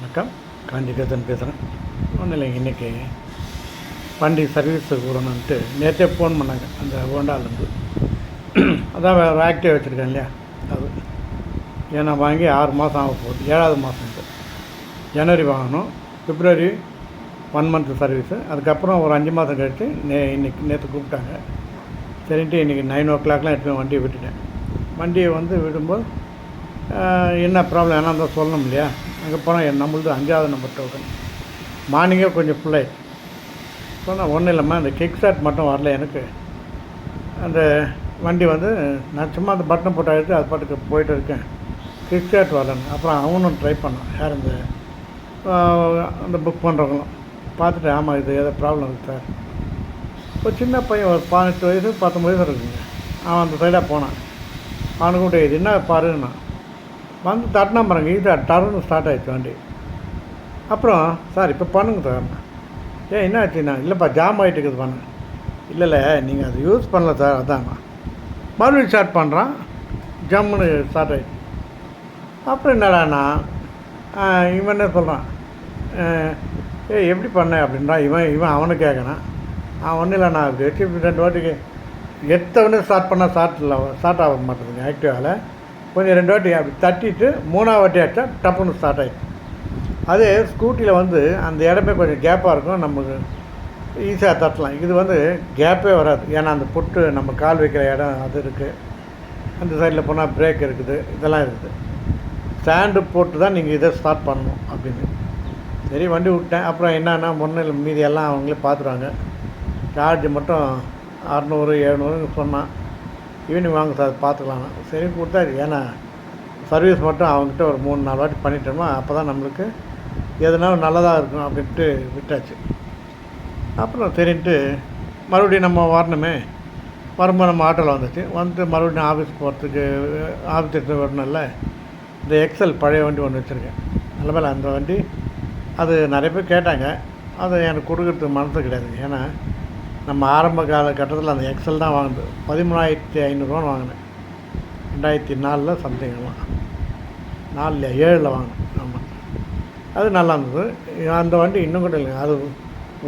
வணக்கம். காஞ்சிகேதன் பேசுகிறேன் ஒன்றும் இல்லைங்க இன்றைக்கி வண்டி சர்வீஸுக்கு விடணுன்ட்டு நேற்றே ஃபோன் பண்ணாங்க அந்த ஹோண்டாலேருந்து. அதான் வேறு ஆக்டிவ் வச்சுருக்கேன் இல்லையா? அது. ஏன்னா வாங்கி ஆறு மாதம் ஆக போகுது. ஏழாவது மாதம் இது. ஜனவரி வாங்கணும். பிப்ரவரி ஒன் மந்த் சர்வீஸு அதுக்கப்புறம் ஒரு அஞ்சு மாதம் கழித்து நே இன்னைக்கு நேற்று கூப்பிட்டாங்க. சரின்ட்டு இன்றைக்கி நைன் ஓ கிளாக்லாம் எடுத்து வண்டியை விட்டுட்டேன். வண்டியை வந்து விடும்போது என்ன ப்ராப்ளம் என்ன இருந்தால் சொல்லணும் இல்லையா? அங்கே போனால் நம்மளது அஞ்சாவது நம்பர் டோக்கன் மார்னிங்கே கொஞ்சம் ஃபுல்லாக சொன்னால் ஒன்றும் இல்லைம்மா அந்த கிக் ஸ்டார்ட் மட்டும் வரல எனக்கு. அந்த வண்டி வந்து நான் சும்மா அந்த பட்டனை போட்டு அழுத்து அது பாட்டுக்கு போயிட்டு இருக்கேன். கிக் ஸ்டார்ட் வரலன்னு. அப்புறம் அவனும் ட்ரை பண்ணான். யார் அந்த அந்த புக் பண்ணுறவங்களும் பார்த்துட்டு ஆமாம் இது ஏதோ ப்ராப்ளம் இருக்குது சார் இப்போ சின்ன பையன் ஒரு பதினெட்டு வயசு பத்தொம்பது வயசு இருக்குங்க. அவன் அந்த சைடாக போனான். அவனுக்கு இது என்ன பாருன்னா வந்து தட்டினா பாருங்க இது டர்னு ஸ்டார்ட் ஆகிடுச்சு வண்டி. அப்புறம் சார் இப்போ பண்ணுங்க சார் ஏன் என்ன ஆச்சுண்ணா இல்லைப்பா ஜாம் ஆகிட்டு இருக்குது பண்ண இல்லை இல்லை நீங்கள் அதை யூஸ் பண்ணல சார் அதான்ண்ணா மறுபடியும் ஸ்டார்ட் பண்ணுறான் ஜம்முன்னு ஸ்டார்ட் ஆகிடுச்சு அப்புறம் என்னடாண்ணா இவன் என்ன சொல்கிறான் ஏய் எப்படி பண்ண அப்படின்றா. இவன் இவன் அவனை கேட்கறான் அவன் ஒன்றும் இல்லைண்ணா அப்படி வச்சு ரெண்டு வாட்டிக்கு எடுத்தவொடனே ஸ்டார்ட் பண்ணால் ஸ்டார்ட் இல்லை ஸ்டார்ட் ஆக மாட்டேங்குது ஆக்டிவாவில் கொஞ்சம் ரெண்டு வாட்டி அப்படி தட்டிட்டு மூணாவது வாட்டி டப்புன்னு ஸ்டார்ட் ஆகிடும் அதே ஸ்கூட்டியில் வந்து அந்த இடமே கொஞ்சம் கேப்பாக இருக்கும். நமக்கு ஈஸியாக தட்டலாம். இது வந்து கேப்பே வராது. ஏன்னா அந்த புட்டு நம்ம கால் வைக்கிற இடம் அது இருக்குது அந்த சைடில் போனால் பிரேக் இருக்குது. இதெல்லாம் இருக்குது. ஸ்டாண்டு போட்டு தான் நீங்கள் இதை ஸ்டார்ட் பண்ணணும் அப்படின்னு. சரி வண்டி விட்டேன். அப்புறம் என்னென்னா முன்னில் மீதி எல்லாம் அவங்களே பார்த்துருவாங்க. சார்ஜ் மட்டும் அறநூறு எழுநூறுன்னு சொன்னான். ஈவினிங் வாங்க சார் பார்த்துக்கலாம். சரி கொடுத்தா ஏன்னா சர்வீஸ் மட்டும் அவங்ககிட்ட ஒரு மூணு நாலு வாட்டி பண்ணிட்டோமா அப்போ தான் நம்மளுக்கு எதுனாலும் நல்லதாக இருக்கும் அப்படின்ட்டு விட்டாச்சு. அப்புறம் சரின்ட்டு மறுபடியும் நம்ம வரணுமே. வரும்போது நம்ம ஆட்டோவில் வந்துச்சு. வந்து மறுபடியும் ஆஃபீஸ் போகிறதுக்கு ஆஃபீஸ் எடுத்து வரணும்ல. இந்த எக்ஸல் பழைய வண்டி ஒன்று வச்சுருக்கேன். நல்ல மேலே அந்த வண்டி அது நிறைய பேர் கேட்டாங்க. அதை எனக்கு கொடுக்கறதுக்கு மனசு கிடையாது. ஏன்னா நம்ம ஆரம்ப காலகட்டத்தில் அந்த எக்ஸல் தான் வாங்கினது. பதிமூணாயிரத்தி ஐநூறுரூவான்னு வாங்கினேன். ரெண்டாயிரத்தி நாலில் சம்திங்லாம் நாலில் ஏழில் வாங்கினேன். ஆமாம் அது நல்லா இருந்தது. அந்த வண்டி இன்னும் கூட இல்லைங்க. அது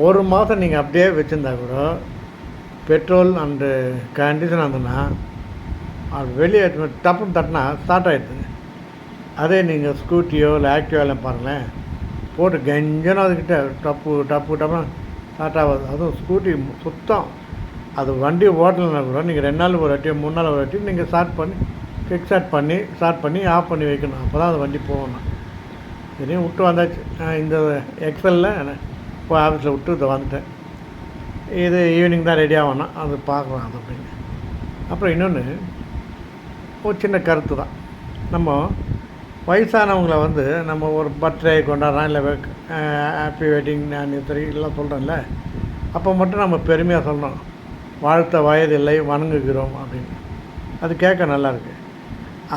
ஒரு மாதம் நீங்கள் அப்படியே வச்சுருந்தா கூட பெட்ரோல் அண்டு கண்டிஷன் இருந்ததுன்னா அது வெளியே டப்புன்னு தட்டினா ஸ்டார்ட் ஆகிடுதுங்க அதே நீங்கள் ஸ்கூட்டியோ இல்லை ஆக்டிவாலாம் பாருங்களேன். போட்டு கெஞ்சனும் அதுக்கிட்ட. டப்பு டப்பு டப்புன்னு ஸ்டார்ட் அதுவும் ஸ்கூட்டி சுத்தம். அது வண்டி ஓட்டலைன்னா கூட நீங்கள் ரெண்டு நாள் ஒரு வாட்டியோ மூணு நாள் ஒரு வாட்டி நீங்கள் ஸ்டார்ட் பண்ணி கிக் ஸ்டார்ட் பண்ணி ஸ்டார்ட் பண்ணி ஆஃப் பண்ணி வைக்கணும். அப்போ தான் அது வண்டி போகணும் இதையும் விட்டு வந்தாச்சு. இந்த எக்ஸலில் இப்போ ஆஃபீஸில் விட்டு இதை வந்துட்டேன். இது ஈவினிங் தான் ரெடி ஆகணும் அது பார்க்கலாம் அது அப்படின்னு அப்புறம் இன்னொன்று ஒரு சின்ன கருத்து தான். நம்ம வயசானவங்கள வந்து நம்ம ஒரு பர்த்டே கொண்டாடுறோம் இல்லை ஹாப்பி வெட்டிங் ஆனிவர்சரி எல்லாம் சொல்கிறோம்ல அப்போ மட்டும் நம்ம பெருமையாக சொல்லணும். வாழ்த்த வயதில்லை வணங்குகிறோம் அப்படின்னு. அது கேட்க நல்லாயிருக்கு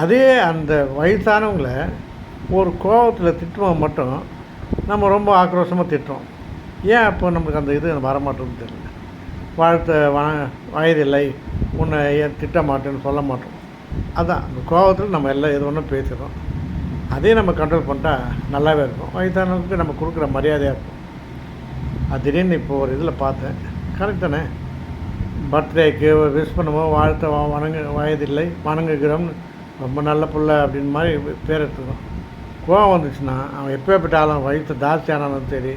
அதே அந்த வயசானவங்கள ஒரு கோபத்தில் திட்டுவோம் மட்டும் நம்ம ரொம்ப ஆக்ரோஷமாக திட்டுறோம். ஏன் அப்போ நமக்கு அந்த இது வரமாட்டோம்னு தெரியல. வாழ்த்த வ வயதில்லை உன்னை ஏன் திட்ட மாட்டேன்னு சொல்ல மாட்டோம். அதுதான் அந்த கோபத்தில் நம்ம எல்லாம் எது ஒன்றும் பேசுகிறோம் அதே நம்ம கண்ட்ரோல் பண்ணிட்டா நல்லாவே இருக்கும். வயதானவங்களுக்கு நம்ம கொடுக்குற மரியாதையாக இருக்கும். அது திடீர்னு இப்போ ஒரு இதில் பார்த்தேன். கரெக்ட் தானே? பர்த்டேக்கு விஷ் பண்ணுவோம். வாழ்த்த வணங்க வயதில்லை. வணங்குகிறோம்னு ரொம்ப நல்ல பிள்ளை அப்படின்னு மாதிரி பேர் எடுத்துக்கிறோம் கோவம் வந்துச்சுன்னா அவன் எப்பேற்பட்ட ஆளும் வயசு ஜாஸ்தியானாலும் சரி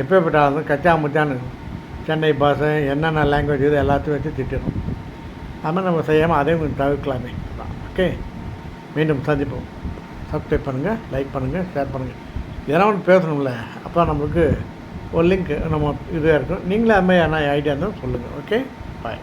எப்பேற்பட்ட ஆளும் கச்சா முச்சான்னு சென்னை பாஷை என்னென்ன லாங்குவேஜ் இது எல்லாத்தையும் வச்சு திட்டிடும். அது மாதிரி நம்ம செய்யாமல் அதையும் கொஞ்சம் தவிர்க்கலாமே. ஓகே? மீண்டும் சந்திப்போம். சப்ஸ்கிரைப் பண்ணுங்கள் லைக் பண்ணுங்கள் ஷேர் பண்ணுங்கள் எதனா ஒன்று பேசணும்ல அப்போ நம்மளுக்கு ஒரு லிங்க் நம்ம இதாக இருக்கும். நீங்களே அது மாதிரி என்ன ஐடியா இருந்தால் சொல்லுங்கள் ஓகே பாய்